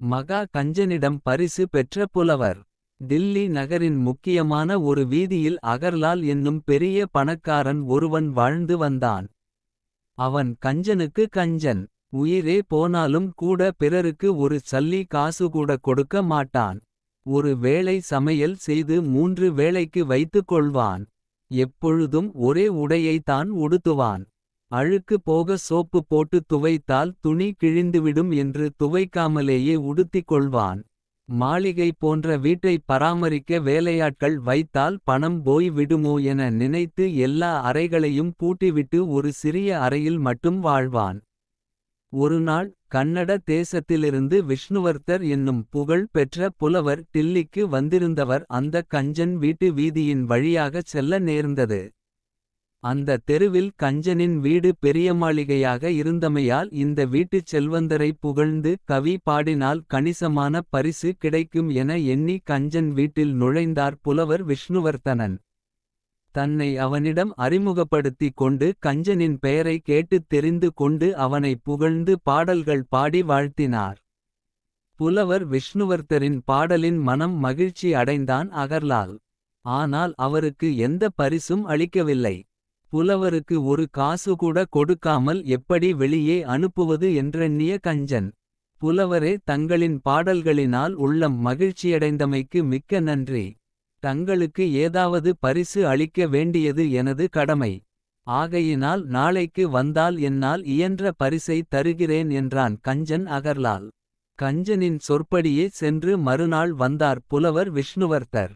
மகா கஞ்சனிடம் பரிசு பெற்ற புலவர். தில்லி நகரின் முக்கியமான ஒரு வீதியில் அகர்லால் என்னும் பெரிய பணக்காரன் ஒருவன் வாழ்ந்து வந்தான். அவன் கஞ்சனுக்கு கஞ்சன். உயிரே போனாலும் கூட பிறருக்கு ஒரு சல்லி காசு கூட கொடுக்க மாட்டான். ஒரு வேளை சமையல் செய்து மூன்று வேளைக்கு வைத்துக் கொள்வான். எப்பொழுதும் ஒரே உடையைத்தான் தான் உடுத்துவான். அழுக்கு போக சோப்பு போட்டு துவைத்தால் துணி கிழிந்துவிடும் என்று துவைக்காமலேயே உடுத்திக் கொள்வான். மாளிகை போன்ற வீட்டை பராமரிக்க வேலையாட்கள் வைத்தால் பணம் போய் விடுமோ என நினைத்து எல்லா அறைகளையும் பூட்டிவிட்டு ஒரு சிறிய அறையில் மட்டும் வாழ்வான். ஒருநாள் கன்னட தேசத்திலிருந்து விஷ்ணுவர்த்தர் என்னும் புகழ் பெற்ற புலவர் டில்லிக்கு வந்திருந்தவர் அந்த கஞ்சன் வீட்டு வீதியின் வழியாகச் செல்ல நேர்ந்தது. அந்த தெருவில் கஞ்சனின் வீடு பெரிய மாளிகையாக இருந்தமையால் இந்த வீட்டுச் செல்வந்தரை புகழ்ந்து கவி பாடினால் கணிசமான பரிசு கிடைக்கும் என எண்ணி கஞ்சன் வீட்டில் நுழைந்தார் புலவர் விஷ்ணுவர்த்தனன். தன்னை அவனிடம் அறிமுகப்படுத்திக் கொண்டு கஞ்சனின் பெயரை கேட்டுத் தெரிந்து கொண்டு அவனை புகழ்ந்து பாடல்கள் பாடி வாழ்த்தினார். புலவர் விஷ்ணுவர்த்தரின் பாடலின் மனம் மகிழ்ச்சி அடைந்தான் அகர்லால். ஆனால் அவருக்கு எந்த பரிசும் அளிக்கவில்லை. புலவருக்கு ஒரு காசு கூட கொடுக்காமல் எப்படி வெளியே அனுப்புவது என்றெண்ணிய கஞ்சன். புலவரே தங்களின் பாடல்களினால் உள்ளம் மகிழ்ச்சியடைந்தமைக்கு மிக்க நன்றி. தங்களுக்கு ஏதாவது பரிசு அளிக்க வேண்டியது எனது கடமை. ஆகையினால் நாளைக்கு வந்தால் என்னால் இயன்ற பரிசை தருகிறேன் என்றான் கஞ்சன் அகர்லால். கஞ்சனின் சொற்படியே சென்று மறுநாள் வந்தார் புலவர் விஷ்ணுவர்த்தர்.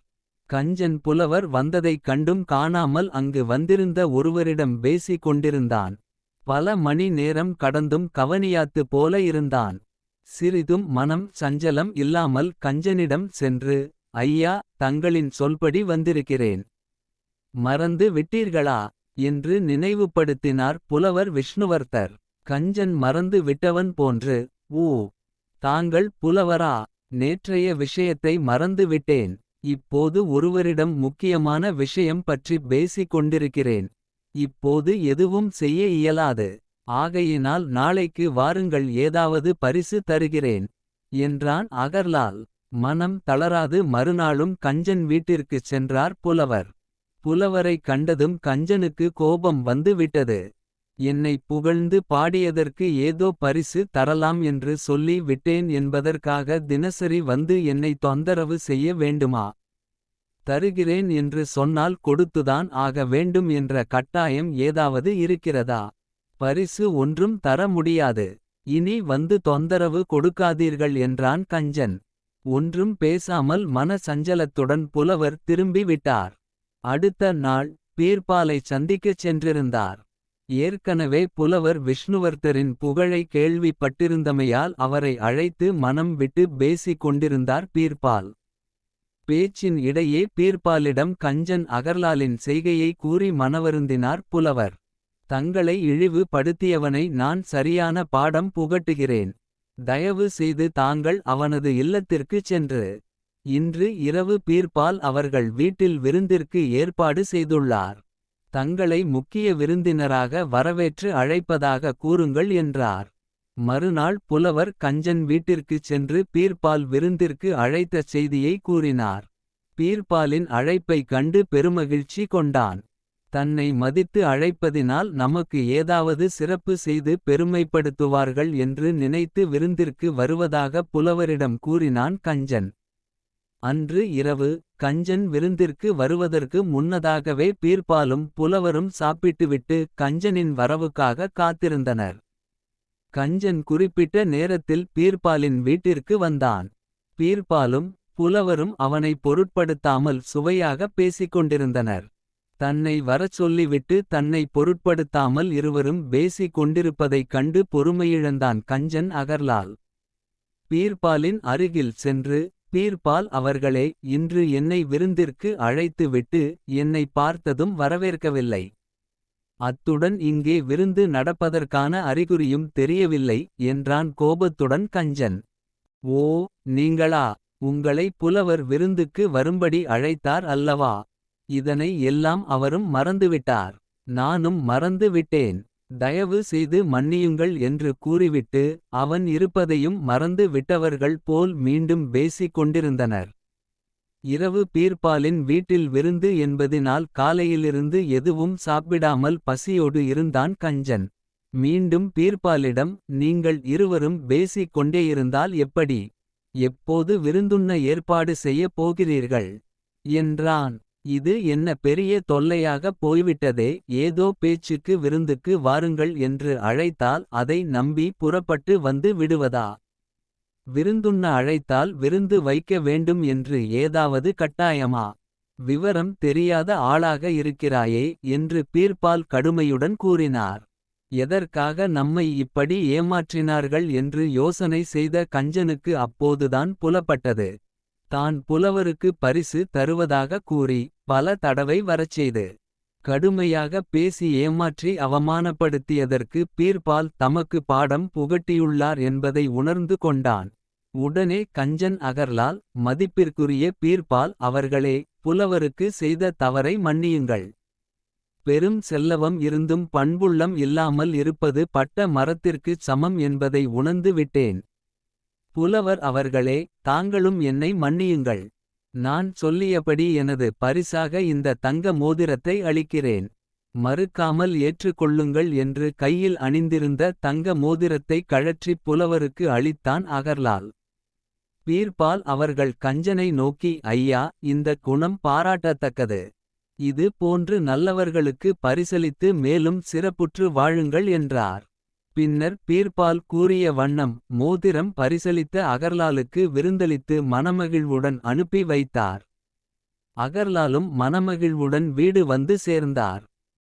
கஞ்சன் புலவர் வந்ததைக் கண்டும் காணாமல் அங்கு வந்திருந்த ஒருவரிடம் பேசிக் கொண்டிருந்தான். பல மணி நேரம் கடந்தும் கவனியாத்து போல இருந்தான். சிறிதும் மனம் சஞ்சலம் இல்லாமல் கஞ்சனிடம் சென்று. ஐயா தங்களின் சொல்படி வந்திருக்கிறேன். மறந்து விட்டீர்களா என்று நினைவுபடுத்தினார் புலவர் விஷ்ணுவர்த்தர். கஞ்சன் மறந்து விட்டவன் போன்று ஊ தாங்கள் புலவரா நேற்றைய விஷயத்தை மறந்து விட்டேன். இப்போது ஒருவரிடம் முக்கியமான விஷயம் பற்றி பேசிக் கொண்டிருக்கிறேன். இப்போது எதுவும் செய்ய இயலாது. ஆகையினால் நாளைக்கு வாருங்கள் ஏதாவது பரிசு தருகிறேன். என்றான் அகர்லால். மனம் தளராது மறுநாளும் கஞ்சன் வீட்டிற்குச் சென்றார் புலவர். புலவரை கண்டதும் கஞ்சனுக்கு கோபம் வந்து விட்டது. என்னை புகழ்ந்து பாடியதற்கு ஏதோ பரிசு தரலாம் என்று சொல்லி விட்டேன் என்பதற்காக தினசரி வந்து என்னை தொந்தரவு செய்ய வேண்டுமா. தருகிறேன் என்று சொன்னால் கொடுத்துதான் ஆக வேண்டும் என்ற கட்டாயம் ஏதாவது இருக்கிறதா. பரிசு ஒன்றும் தர முடியாது. இனி வந்து தொந்தரவு கொடுக்காதீர்கள் என்றான் கஞ்சன். ஒன்றும் பேசாமல் மன சஞ்சலத்துடன் புலவர் திரும்பி விட்டார். அடுத்த நாள் பீர்பாலை சந்திக்கச் சென்றிருந்தார். ஏற்கனவே புலவர் விஷ்ணுவர்த்தரின் புகழை கேள்விப்பட்டிருந்தமையால் அவரை அழைத்து மனம் விட்டு பேசிக் கொண்டிருந்தார் பீர்பால். பேச்சின் இடையே பீர்பாலிடம் கஞ்சன் அகர்லாலின் செய்கையை கூறி மனவருந்தினார் புலவர். தங்களை இழிவு படுத்தியவனை நான் சரியான பாடம் புகட்டுகிறேன். தயவு செய்து தாங்கள் அவனது இல்லத்திற்குச் சென்று. இன்று இரவு பீர்பால் அவர்கள் வீட்டில் விருந்திற்கு ஏற்பாடு செய்துள்ளார். தங்களை முக்கிய விருந்தினராக வரவேற்று அழைப்பதாக கூறுங்கள் என்றார். மறுநாள் புலவர் கஞ்சன் வீட்டிற்குச் சென்று பீர்பால் விருந்திற்கு அழைத்த செய்தியை கூறினார். பீர்பாலின் அழைப்பைக் கண்டு பெருமகிழ்ச்சி கொண்டான். தன்னை மதித்து அழைப்பதினால் நமக்கு ஏதாவது சிறப்பு செய்து பெருமைப்படுத்துவார்கள் என்று நினைத்து விருந்திற்கு வருவதாக புலவரிடம் கூறினான் கஞ்சன். அன்று இரவு கஞ்சன் விருந்திற்கு வருவதற்கு முன்னதாகவே பீர்பாலும் புலவரும் சாப்பிட்டுவிட்டு கஞ்சனின் வரவுக்காக காத்திருந்தனர். கஞ்சன் குறிப்பிட்ட நேரத்தில் பீர்பாலின் வீட்டிற்கு வந்தான். பீர்பாலும் புலவரும் அவனை பொருட்படுத்தாமல் சுவையாக பேசிக்கொண்டிருந்தனர் தன்னை வரச் சொல்லிவிட்டு தன்னை பொருட்படுத்தாமல் இருவரும் பேசிக் கொண்டிருப்பதைக் கண்டு பொறுமையிழந்தான் கஞ்சன் அகர்லால். பீர்பாலின் அருகில் சென்று பீர்பால் அவர்களே இன்று என்னை விருந்திற்கு அழைத்து விட்டு என்னை பார்த்ததும் வரவேற்கவில்லை. அத்துடன் இங்கே விருந்து நடப்பதற்கான அறிகுறியும் தெரியவில்லை என்றான் கோபத்துடன் கஞ்சன். ஓ நீங்களா உங்களை புலவர் விருந்துக்கு வரும்படி அழைத்தார் அல்லவா. இதனை எல்லாம் அவரும் மறந்துவிட்டார். நானும் மறந்து விட்டேன். தயவு செய்து மன்னியுங்கள் என்று கூறிவிட்டு அவன் இருப்பதையும் மறந்து விட்டவர்கள் போல் மீண்டும் பேசிக் கொண்டிருந்தனர். இரவு பீர்பாலின் வீட்டில் விருந்து என்பதினால் காலையிலிருந்து எதுவும் சாப்பிடாமல் பசியோடு இருந்தான் கஞ்சன். மீண்டும் பீர்பாலிடம் நீங்கள் இருவரும் பேசிக் கொண்டேயிருந்தால் எப்படி. எப்போது விருந்துண்ண ஏற்பாடு செய்யப் போகிறீர்கள். என்றான் இது என்ன பெரிய தொல்லையாக போய்விட்டதே ஏதோ பேச்சுக்கு விருந்துக்கு வாருங்கள் என்று அழைத்தால் அதை நம்பி புறப்பட்டு வந்து விடுவதா. விருந்துண்ண அழைத்தால் விருந்து வைக்க வேண்டும் என்று ஏதாவது கட்டாயமா. விவரம் தெரியாத ஆளாக இருக்கிறாயே என்று பீர்பால் கடுமையுடன் கூறினார். எதற்காக நம்மை இப்படி ஏமாற்றினார்கள் என்று யோசனை செய்த கஞ்சனுக்கு அப்போதுதான் புலப்பட்டது. தான் புலவருக்கு பரிசு தருவதாக கூறி பல தடவை வரச்செய்து. கடுமையாக பேசி ஏமாற்றி அவமானப்படுத்தியதற்கு பீர்பால் தமக்கு பாடம் புகட்டியுள்ளார் என்பதை உணர்ந்து கொண்டான். உடனே கஞ்சன் அகர்லால் மதிப்பிற்குரிய பீர்பால் அவர்களே புலவருக்கு செய்த தவறை மன்னியுங்கள். பெரும் செல்லவம் இருந்தும் பண்புள்ளம் இல்லாமல் இருப்பது பட்ட மரத்திற்குச் சமம் என்பதை உணர்ந்து விட்டேன். புலவர் அவர்களே தாங்களும் என்னை மன்னியுங்கள். நான் சொல்லியபடி எனது பரிசாக இந்த தங்க மோதிரத்தை அளிக்கிறேன். மறுக்காமல் ஏற்றுக்கொள்ளுங்கள் என்று கையில் அணிந்திருந்த தங்க மோதிரத்தை கழற்றிப் புலவருக்கு அளித்தான் அகர்லால். பீர்பால் அவர்கள் கஞ்சனை நோக்கி ஐயா இந்த குணம் பாராட்டத்தக்கது. இது போன்று நல்லவர்களுக்கு பரிசளித்து மேலும் சிறப்புற்று வாழுங்கள் என்றார். பின்னர் பீர்பால் கூறிய வண்ணம் மோதிரம் பரிசளித்த அகர்லாலுக்கு விருந்தளித்து மனமகிழ்வுடன் அனுப்பி வைத்தார். அகர்லாலும் மனமகிழ்வுடன் வீடு வந்து சேர்ந்தார்.